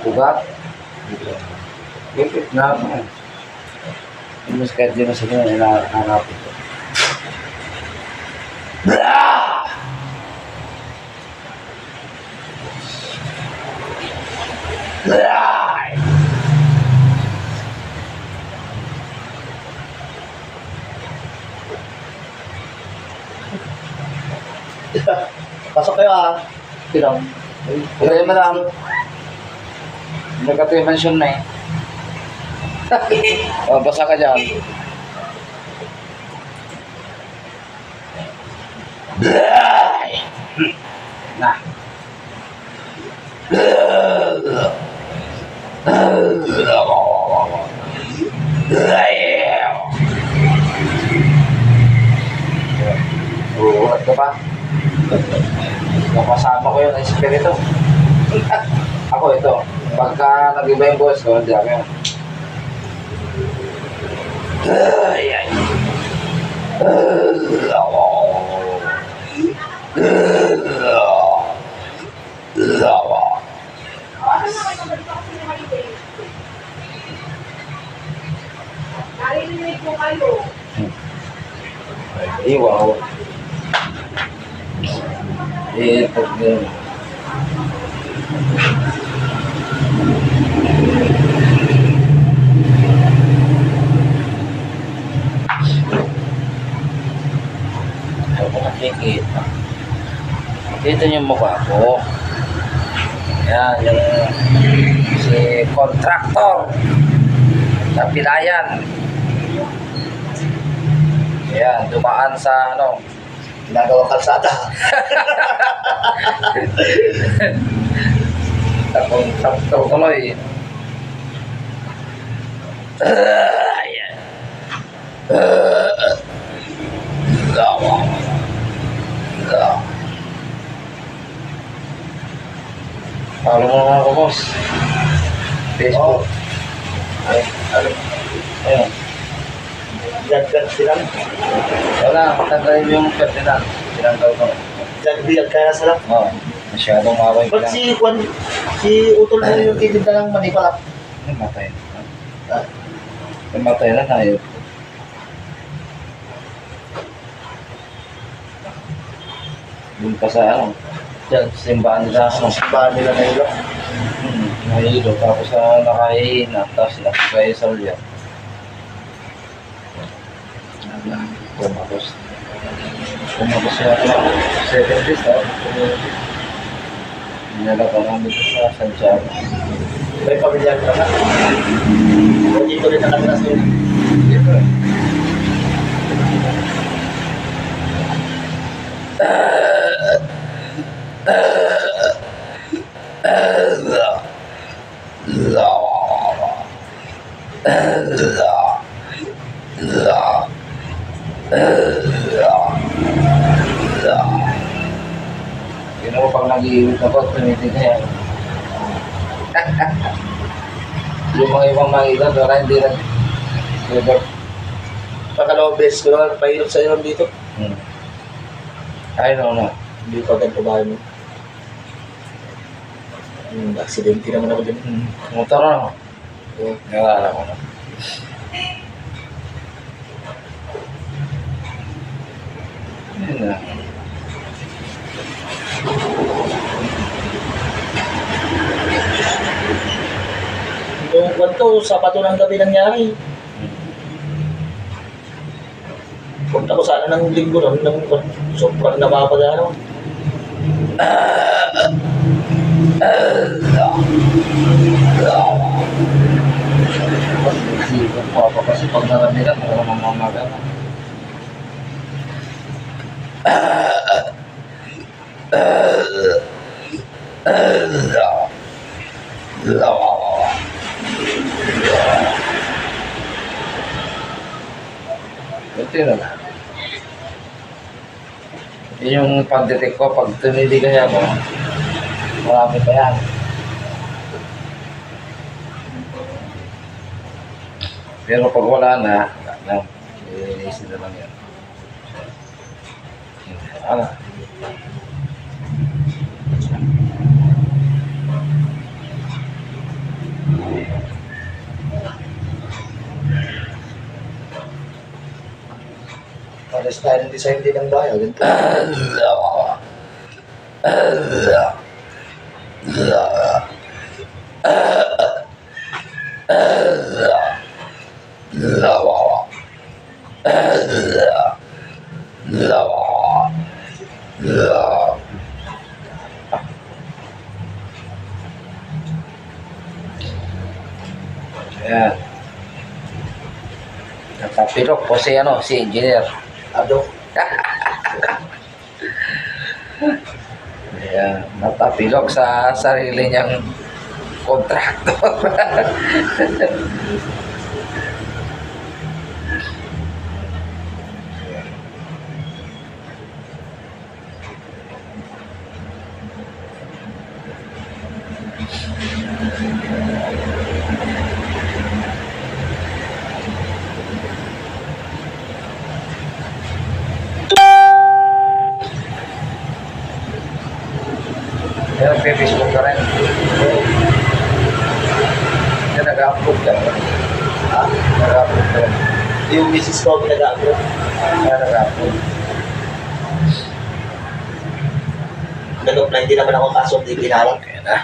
Ugat. Ipit na ako. Imus kahit di na sa inyo, inahanapin ko. Pasok kayo ah. Pinang. Okay, madam. Nagkati mention na eh. oh, basa ka dyan. Na. Kapasama ko yun, ang espiritu. ako ito. Pagka nag-iba yung boss ko, hindi ako yun. Ay, ay. Narinig ko kayo. Iwaw. Ito din. Nakikita. Dito yung mukha ko. Yan, yung si contractor sa Pilayan. Yan, dumaan sa ano, Ginagawa kalsada. Takong takong tuloy. Ayan. Follow mo naman ako, boss. Facebook. Ay, ano? Ayun. Gagag sila. Wala, mo yung ferdinand. Tinanggal ko. Gagbilag ka na sila. Oo. Masyadong maway Ba't lang. si Juan, si Utol mo yung titinda ng manipala? Namatay na. Ha? Namatay na tayo. Doon pa sa ano, dyan, simbahan nila, ano, Simbahan nila na ilo. hmm, nahilo, tapos sa nakahihina, tapos nakagaya sa ulya. Pumapos. Pumapos siya ako, second list, ah. Dinala pa namin ito sa Santiago. May pamilyar ka na. O dito rin nakatira sa iyo. Dito eh. Yun ako pag nag-iiwit ako, tumitig na yan. yung mga ibang mga ilan, wala hindi nag Liver. Pakalawang beses ko na, pahirap sa iyo dito. Hmm. I don't know. Hindi pa ganito bahay mo. Hmm, aksidente naman ako din. Hmm. Motor na. Oo. Nalala ko na. Yun na. Kwanto, sapato ng gabi nangyari. Punta ko sana ng linggo nun, nang sobrang napapadano. Isipin ko ako kasi pag naramigan, ako mamamaga na. Ito na. Yun yung pag-detect ko, pag tumili kaya ako, marami pa yan. Pero pag wala na, wala na. Iinisin na lang yan. Ano? Para style ng design din ng bahay. Ganito. Ayan. Nakapilok po si ano, si engineer. Ado. Ayan, natapilok sa sarili niyang kontraktor. Pero Facebook ka rin. Yan, nag-upload ka. Ha? Nag-upload ka rin. Yung misis ko pinag-upload. Yan, nag-upload. Ganun na hindi naman ako kaso hindi pinalang. Ayan na.